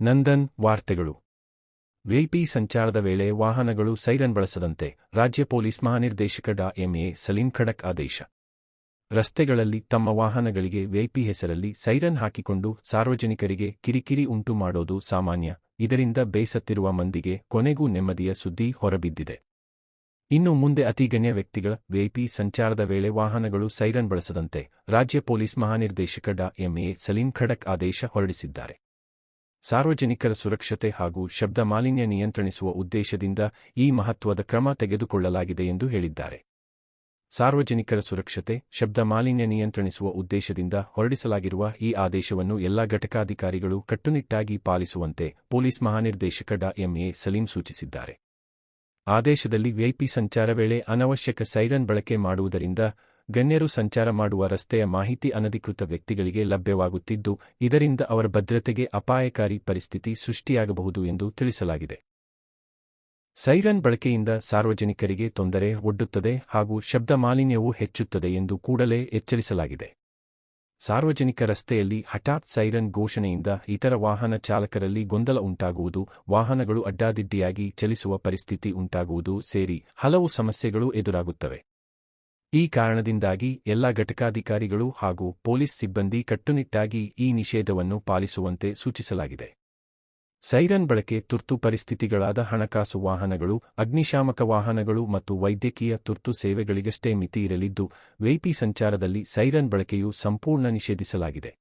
ನಂದನ್ ವಾರ್ತೆಗಳು. ವಿಐಪಿ ಸಂಚಾರದ ವೇಳೆ ವಾಹನಗಳು ಸೈರನ್ ಬಳಸದಂತೆ ರಾಜ್ಯ ಪೊಲೀಸ್ ಮಹಾನಿರ್ದೇಶಕ ಡಾ ಎಂಎ ಸಲೀಂ ಖಡಕ್ ಆದೇಶ. ರಸ್ತೆಗಳಲ್ಲಿ ತಮ್ಮ ವಾಹನಗಳಿಗೆ ವಿಐಪಿ ಹೆಸರಲ್ಲಿ ಸೈರನ್ ಹಾಕಿಕೊಂಡು ಸಾರ್ವಜನಿಕರಿಗೆ ಕಿರಿಕಿರಿ ಉಂಟು ಮಾಡೋದು ಸಾಮಾನ್ಯ, ಇದರಿಂದ ಬೇಸತ್ತಿರುವ ಮಂದಿಗೆ ಕೊನೆಗೂ ನೆಮ್ಮದಿಯ ಸುದ್ದಿ ಹೊರಬಿದ್ದಿದೆ. ಇನ್ನು ಮುಂದೆ ಅತಿಗಣ್ಯ ವ್ಯಕ್ತಿಗಳ ವಿಐಪಿ ಸಂಚಾರದ ವೇಳೆ ವಾಹನಗಳು ಸೈರನ್ ಬಳಸದಂತೆ ರಾಜ್ಯ ಪೊಲೀಸ್ ಮಹಾನಿರ್ದೇಶಕ ಡಾ ಎಂಎ ಸಲೀಂ ಖಡಕ್ ಆದೇಶ ಹೊರಡಿಸಿದ್ದಾರೆ. ಸಾರ್ವಜನಿಕರ ಸುರಕ್ಷತೆ ಹಾಗೂ ಶಬ್ದ ಮಾಲಿನ್ಯ ನಿಯಂತ್ರಿಸುವ ಉದ್ದೇಶದಿಂದ ಈ ಮಹತ್ವದ ಕ್ರಮ ತೆಗೆದುಕೊಳ್ಳಲಾಗಿದೆ ಎಂದು ಹೇಳಿದ್ದಾರೆ. ಸಾರ್ವಜನಿಕರ ಸುರಕ್ಷತೆ, ಶಬ್ದ ಮಾಲಿನ್ಯ ನಿಯಂತ್ರಿಸುವ ಉದ್ದೇಶದಿಂದ ಹೊರಡಿಸಲಾಗಿರುವ ಈ ಆದೇಶವನ್ನು ಎಲ್ಲಾ ಘಟಕಾಧಿಕಾರಿಗಳು ಕಟ್ಟುನಿಟ್ಟಾಗಿ ಪಾಲಿಸುವಂತೆ ಪೊಲೀಸ್ ಮಹಾನಿರ್ದೇಶಕ ಡಾ ಎಂಎ ಸಲೀಂ ಸೂಚಿಸಿದ್ದಾರೆ. ಆದೇಶದಲ್ಲಿ ವಿಐಪಿ ಸಂಚಾರ ವೇಳೆ ಅನವಶ್ಯಕ ಸೈರನ್ ಬಳಕೆ ಮಾಡುವುದರಿಂದ ಗಣ್ಯರು ಸಂಚಾರ ಮಾಡುವ ರಸ್ತೆಯ ಮಾಹಿತಿ ಅನಧಿಕೃತ ವ್ಯಕ್ತಿಗಳಿಗೆ ಲಭ್ಯವಾಗುತ್ತಿದ್ದು, ಇದರಿಂದ ಅವರ ಭದ್ರತೆಗೆ ಅಪಾಯಕಾರಿ ಪರಿಸ್ಥಿತಿ ಸೃಷ್ಟಿಯಾಗಬಹುದು ಎಂದು ತಿಳಿಸಲಾಗಿದೆ. ಸೈರನ್ ಬಳಕೆಯಿಂದ ಸಾರ್ವಜನಿಕರಿಗೆ ತೊಂದರೆ ಒಡ್ಡುತ್ತದೆ ಹಾಗೂ ಶಬ್ದ ಮಾಲಿನ್ಯವೂ ಹೆಚ್ಚುತ್ತದೆ ಎಂದು ಕೂಡಲೇ ಎಚ್ಚರಿಸಲಾಗಿದೆ. ಸಾರ್ವಜನಿಕ ರಸ್ತೆಯಲ್ಲಿ ಹಠಾತ್ ಸೈರನ್ ಘೋಷಣೆಯಿಂದ ಇತರ ವಾಹನ ಚಾಲಕರಲ್ಲಿ ಗೊಂದಲ ಉಂಟಾಗುವುದು, ವಾಹನಗಳು ಅಡ್ಡಾದಿಡ್ಡಿಯಾಗಿ ಚಲಿಸುವ ಪರಿಸ್ಥಿತಿ ಉಂಟಾಗುವುದು ಸೇರಿ ಹಲವು ಸಮಸ್ಯೆಗಳು ಎದುರಾಗುತ್ತವೆ. ಈ ಕಾರಣದಿಂದಾಗಿ ಎಲ್ಲ ಘಟಕಾಧಿಕಾರಿಗಳು ಹಾಗೂ ಪೊಲೀಸ್ ಸಿಬ್ಬಂದಿ ಕಟ್ಟುನಿಟ್ಟಾಗಿ ಈ ನಿಷೇಧವನ್ನು ಪಾಲಿಸುವಂತೆ ಸೂಚಿಸಲಾಗಿದೆ. ಸೈರನ್ ಬಳಕೆ ತುರ್ತು ಪರಿಸ್ಥಿತಿಗಳಾದ ಹಣಕಾಸು ವಾಹನಗಳು, ಅಗ್ನಿಶಾಮಕ ವಾಹನಗಳು ಮತ್ತು ವೈದ್ಯಕೀಯ ತುರ್ತು ಸೇವೆಗಳಿಗಷ್ಟೇ ಮಿತಿ ಇರಲಿದ್ದು ವೈಪಿ ಸಂಚಾರದಲ್ಲಿ ಸೈರನ್ ಬಳಕೆಯು ಸಂಪೂರ್ಣ ನಿಷೇಧಿಸಲಾಗಿದೆ.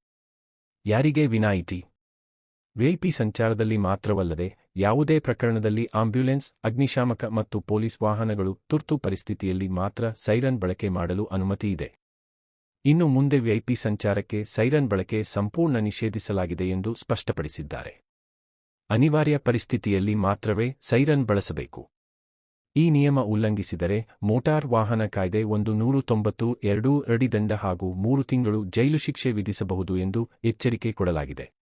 ಯಾರಿಗೆ ವಿನಾಯಿತಿ? ವಿಐಪಿ ಸಂಚಾರದಲ್ಲಿ ಮಾತ್ರವಲ್ಲದೆ ಯಾವುದೇ ಪ್ರಕರಣದಲ್ಲಿ ಆಂಬ್ಯುಲೆನ್ಸ್, ಅಗ್ನಿಶಾಮಕ ಮತ್ತು ಪೊಲೀಸ್ ವಾಹನಗಳು ತುರ್ತು ಪರಿಸ್ಥಿತಿಯಲ್ಲಿ ಮಾತ್ರ ಸೈರನ್ ಬಳಕೆ ಮಾಡಲು ಅನುಮತಿಯಿದೆ ಇನ್ನು ಮುಂದೆ ವಿಐಪಿ ಸಂಚಾರಕ್ಕೆ ಸೈರನ್ ಬಳಕೆ ಸಂಪೂರ್ಣ ನಿಷೇಧಿಸಲಾಗಿದೆ ಎಂದು ಸ್ಪಷ್ಟಪಡಿಸಿದ್ದಾರೆ. ಅನಿವಾರ್ಯ ಪರಿಸ್ಥಿತಿಯಲ್ಲಿ ಮಾತ್ರವೇ ಸೈರನ್ ಬಳಸಬೇಕು. ಈ ನಿಯಮ ಉಲ್ಲಂಘಿಸಿದರೆ ಮೋಟಾರ್ ವಾಹನ ಕಾಯ್ದೆ ಒಂದು ನೂರು ತೊಂಬತ್ತು ಎರಡೂ ಅಡಿ ದಂಡ ಹಾಗೂ ಮೂರು ತಿಂಗಳು ಜೈಲು ಶಿಕ್ಷೆ ವಿಧಿಸಬಹುದು ಎಂದು ಎಚ್ಚರಿಕೆ ಕೊಡಲಾಗಿದೆ.